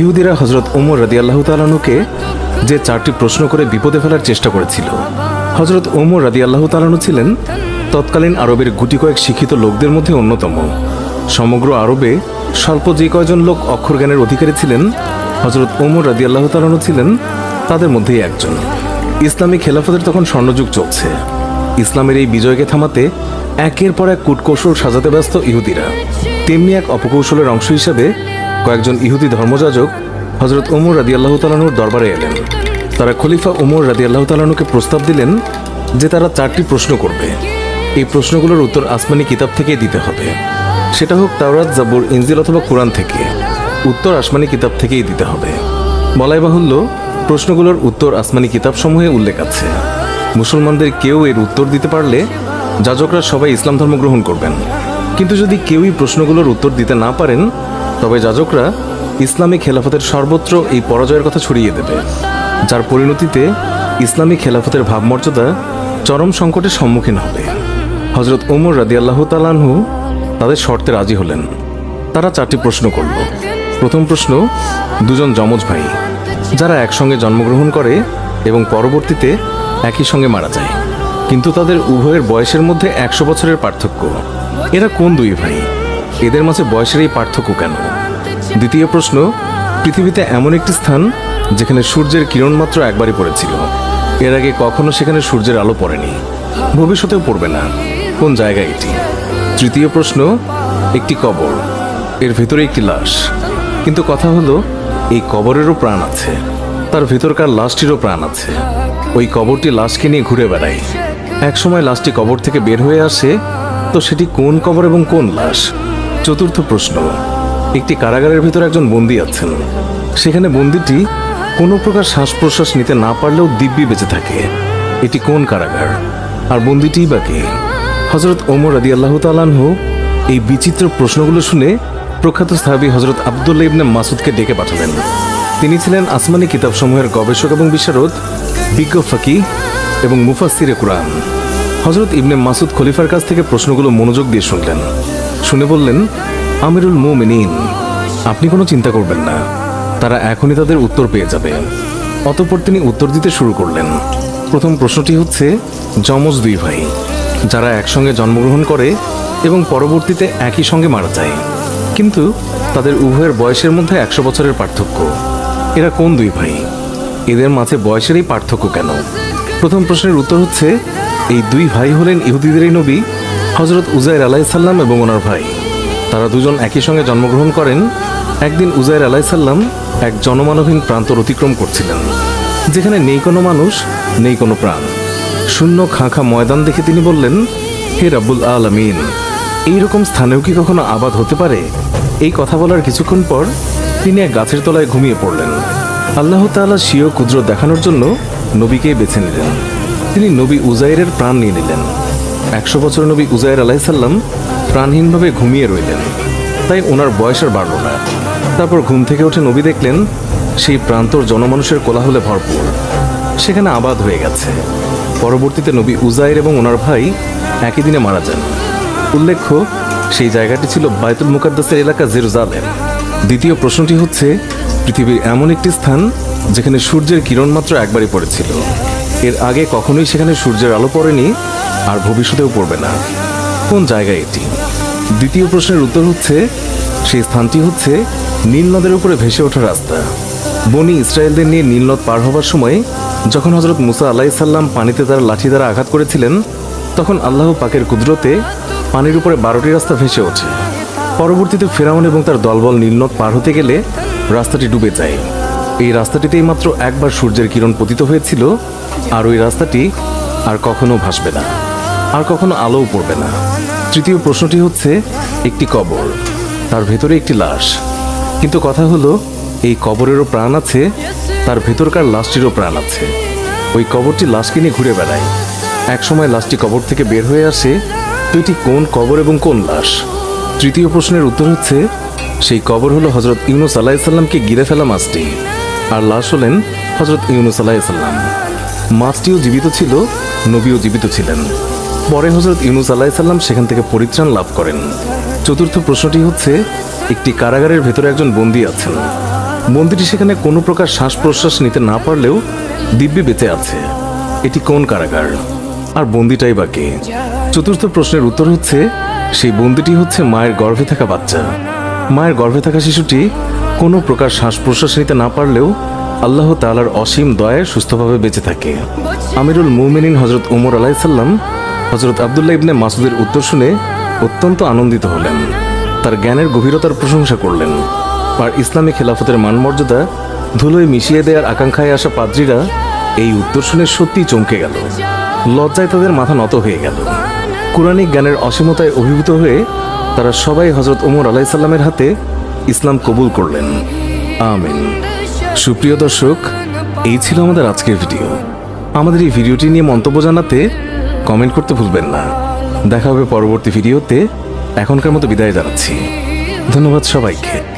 ইহুদিরা হজরত উমর রাদি আল্লাহ তালানুকে যে চারটি প্রশ্ন করে বিপদে ফেলার চেষ্টা করেছিল। হজরত ওমর রাদি আল্লাহ তালানু ছিলেন তৎকালীন আরবের গুটি কয়েক শিক্ষিত লোকদের মধ্যে অন্যতম। সমগ্র আরবে স্বল্প যে কয়জন লোক অক্ষর জ্ঞানের অধিকারী ছিলেন হজরত ওমর রাদি আল্লাহ তালানু ছিলেন তাদের মধ্যেই একজন। ইসলামী খেলাফতের তখন স্বর্ণযুগ চলছে। ইসলামের এই বিজয়কে থামাতে একের পর এক কূটকৌশল সাজাতে ব্যস্ত ইহুদিরা। তেমনি এক অপকৌশলের অংশ হিসেবে কয়েকজন ইহুদি ধর্মযাজক হজরত ওমর রাদি আল্লাহ তালানুর দরবারে এলেন। তারা খলিফা ওমর রাদি আল্লাহ তালানুকে প্রস্তাব দিলেন যে তারা চারটি প্রশ্ন করবে। এই প্রশ্নগুলোর উত্তর আসমানি কিতাব থেকেই দিতে হবে। সেটা হোক তাওরাত, জাবুর, ইনজিল অথবা কোরআন থেকে। উত্তর আসমানি কিতাব থেকেই দিতে হবে। বলাই বাহুল্য, প্রশ্নগুলোর উত্তর আসমানি কিতাবসমূহে উল্লেখ আছে। মুসলমানদের কেউ এর উত্তর দিতে পারলে যাজকরা সবাই ইসলাম ধর্ম গ্রহণ করবেন। কিন্তু যদি কেউই প্রশ্নগুলোর উত্তর দিতে না পারেন তবে যাজকরা ইসলামী খেলাফতের সর্বত্র এই পরাজয়ের কথা ছড়িয়ে দেবে, যার পরিণতিতে ইসলামী খেলাফতের ভাবমর্যাদা চরম সংকটের সম্মুখীন হবে। হজরত ওমর রাদিয়াল্লাহ তালানহু তাদের শর্তে রাজি হলেন। তারা চারটি প্রশ্ন করল। প্রথম প্রশ্ন, দুজন যমজ ভাই, যারা একসঙ্গে জন্মগ্রহণ করে এবং পরবর্তীতে একই সঙ্গে মারা যায়। কিন্তু তাদের উভয়ের বয়সের মধ্যে একশো বছরের পার্থক্য। এরা কোন দুই ভাই? এদের মাঝে বয়সের এই পার্থক্য কেন? দ্বিতীয় প্রশ্ন, পৃথিবীতে এমন একটি স্থান যেখানে সূর্যের কিরণ মাত্র একবারই পড়েছিল। এর আগে কখনো সেখানে সূর্যের আলো পড়েনি। ভবিষ্যতেও পড়বে না। কোন জায়গায় এটি? তৃতীয় প্রশ্ন, একটি কবর। এর ভিতরে একটি লাশ। কিন্তু কথা হলো, এই কবরেরও প্রাণ আছে। তার ভিতরকার লাশটিরও প্রাণ আছে। ওই কবরটি লাশকে নিয়ে ঘুরে বেড়ায়। একসময় লাশটি কবর থেকে বের হয়ে আসে, তো সেটি কোন কবর এবং কোন লাশ? চতুর্থ প্রশ্ন। একটি কারাগারের ভিতর একজন বন্দী আছেন। সেখানে বন্দিটি কোনো প্রকার শ্বাস প্রশ্বাস নিতে না পারলেও দিব্যি বেঁচে থাকে। এটি কোন কারাগার? আর বন্দিটিই বা কে? হজরত ওমর আদি আল্লাহ তালানহ এই বিচিত্র প্রশ্নগুলো শুনে প্রখ্যাত সাহাবী হজরত আবদুল্লাহ ইবনে মাসুদকে ডেকে পাঠালেন। তিনি ছিলেন আসমানি কিতাবসমূহের গবেষক এবং বিশারদ, বিজ্ঞ ফাকি এবং মুফাসিরে কুরআন। হজরত ইবনে মাসুদ খলিফার কাছ থেকে প্রশ্নগুলো মনোযোগ দিয়ে শুনলেন। শুনে বললেন, আমিরুল মুমিনিন, আপনি কোনো চিন্তা করবেন না। তারা এখনই তাদের উত্তর পেয়ে যাবে। অতঃপর তিনি উত্তর দিতে শুরু করলেন। প্রথম প্রশ্নটি হচ্ছে, যমজ দুই ভাই, যারা একসঙ্গে জন্মগ্রহণ করে এবং পরবর্তীতে একই সঙ্গে মারা যায়। কিন্তু তাদের উভয়ের বয়সের মধ্যে একশো বছরের পার্থক্য। এরা কোন দুই ভাই? এদের মাঝে বয়সের এই পার্থক্য কেন? প্রথম প্রশ্নের উত্তর হচ্ছে, এই দুই ভাই হলেন ইহুদিদেরই নবী হজরত উজাইর আলাইসাল্লাম এবং ওনার ভাই। তারা দুজন একই সঙ্গে জন্মগ্রহণ করেন। একদিন উজাইর আলাইসাল্লাম এক জনমানবহীন প্রান্তর অতিক্রম করছিলেন, যেখানে নেই কোনো মানুষ, নেই কোনো প্রাণ। শূন্য খাঁখা ময়দান দেখে তিনি বললেন, হে রাব্বুল আলামিন এইরকম স্থানেও কি কখনো আবাদ হতে পারে? এই কথা বলার কিছুক্ষণ পর তিনি এক গাছের তলায় ঘুমিয়ে পড়লেন। আল্লাহ তাআলা স্বীয় কুদরত দেখানোর জন্য নবীকে বেছে নিলেন। তিনি নবী উজাইরের প্রাণ নিয়ে নিলেন। একশো বছর নবী উজাইর আলাইসাল্লাম প্রাণহীনভাবে ঘুমিয়ে রইলেন। তাই ওনার বয়স আর বাড়ল না। তারপর ঘুম থেকে উঠে নবী দেখলেন, সেই প্রান্তর জনমানুষের কোলাহলে ভরপুর। সেখানে আবাদ হয়ে গেছে। পরবর্তীতে নবী উজাইর এবং ওনার ভাই একই দিনে মারা যান। উল্লেখ্য, সেই জায়গাটি ছিল বায়তুল মুকাদ্দাসের এলাকা জেরুজালেম। দ্বিতীয় প্রশ্নটি হচ্ছে, পৃথিবীর এমন একটি স্থান যেখানে সূর্যের কিরণ মাত্র একবারই পড়েছিল। এর আগে কখনোই সেখানে সূর্যের আলো পড়েনি আর ভবিষ্যতেও পড়বে না। কোন জায়গায় এটি? দ্বিতীয় প্রশ্নের উত্তর হচ্ছে, সেই স্থানটি হচ্ছে নীল নদের উপরে ভেসে ওঠা রাস্তা। বনি ইসরায়েলদের নিয়ে নীল নদ পার হবার সময় যখন হজরত মুসা আলাইসাল্লাম পানিতে তার লাঠি দ্বারা আঘাত করেছিলেন, তখন আল্লাহ পাকের কুদরতে পানির উপরে বারোটি রাস্তা ভেসে ওঠে। পরবর্তীতে ফেরাউন এবং তার দলবল নীলনদ পার হতে গেলে রাস্তাটি ডুবে যায়। এই রাস্তাটিতেই মাত্র একবার সূর্যের কিরণ পতিত হয়েছিল, আর ওই রাস্তাটি আর কখনো ভাসবে না। আর কখনো আলোও পড়বে না। তৃতীয় প্রশ্নটি হচ্ছে, একটি কবর, তার ভেতরে একটি লাশ। কিন্তু কথা হলো, এই কবরেরও প্রাণ আছে, তার ভেতরকার লাশটিরও প্রাণ আছে। ওই কবরটি লাশকে নিয়ে ঘুরে বেড়ায়। একসময় লাশটি কবর থেকে বের হয়ে আসে, তো এটি কোন কবর এবং কোন লাশ? তৃতীয় প্রশ্নের উত্তর হচ্ছে, সেই কবর হলো হজরত ইউনুস আলাহিসাল্লামকে গিরে ফেলা মাছটি। আর লাশ হলেন হজরত ইউনুস আলাহিসাল্লাম মাছটিও জীবিত ছিল, নবীও জীবিত ছিলেন। পরে হজরত ইউনুস আলাহিসাল্লাম সেখান থেকে পরিত্রাণ লাভ করেন। চতুর্থ প্রশ্নটি হচ্ছে, একটি কারাগারের ভেতরে একজন বন্দী আছেন। বন্দিটি সেখানে কোনো প্রকার শ্বাস প্রশ্বাস নিতে না পারলেও দিব্যি বেঁচে আছে। এটি কোন কারাগার? আর বন্দিটাই বা কে? চতুর্থ প্রশ্নের উত্তর হচ্ছে, সেই বন্দিটি হচ্ছে মায়ের গর্ভে থাকা বাচ্চা। মায়ের গর্ভে থাকা শিশুটি কোনো প্রকার শ্বাস প্রশ্বাস নিতে না পারলেও আল্লাহ তালার অসীম দয়ায় সুস্থভাবে বেঁচে থাকে। আমিরুল মুমিনিন হজরত উমর আলাইসাল্লাম হজরত আবদুল্লাহ ইবনে মাসুদের উত্তর শুনে অত্যন্ত আনন্দিত হলেন। তার জ্ঞানের গভীরতার প্রশংসা করলেন। আর ইসলামী খেলাফতের মানমর্যাদা ধুলোয় মিশিয়ে দেওয়ার আকাঙ্ক্ষায় আসা পাদ্রীরা এই উত্তর শুনে সত্যি চমকে গেল। লজ্জায় তাদের মাথা নত হয়ে গেল। কোরআনিক জ্ঞানের অসীমতায় অভিভূত হয়ে তারা সবাই হজরত ওমর আলাইসাল্লামের হাতে ইসলাম কবুল করলেন। আমিন। সুপ্রিয় দর্শক, এই ছিল আমাদের আজকের ভিডিও। আমাদের এই ভিডিওটি নিয়ে মন্তব্য জানাতে কমেন্ট করতে ভুলবেন না। দেখা হবে পরবর্তী ভিডিওতে। এখনকার মতো বিদায় জানাচ্ছি। ধন্যবাদ সবাইকে।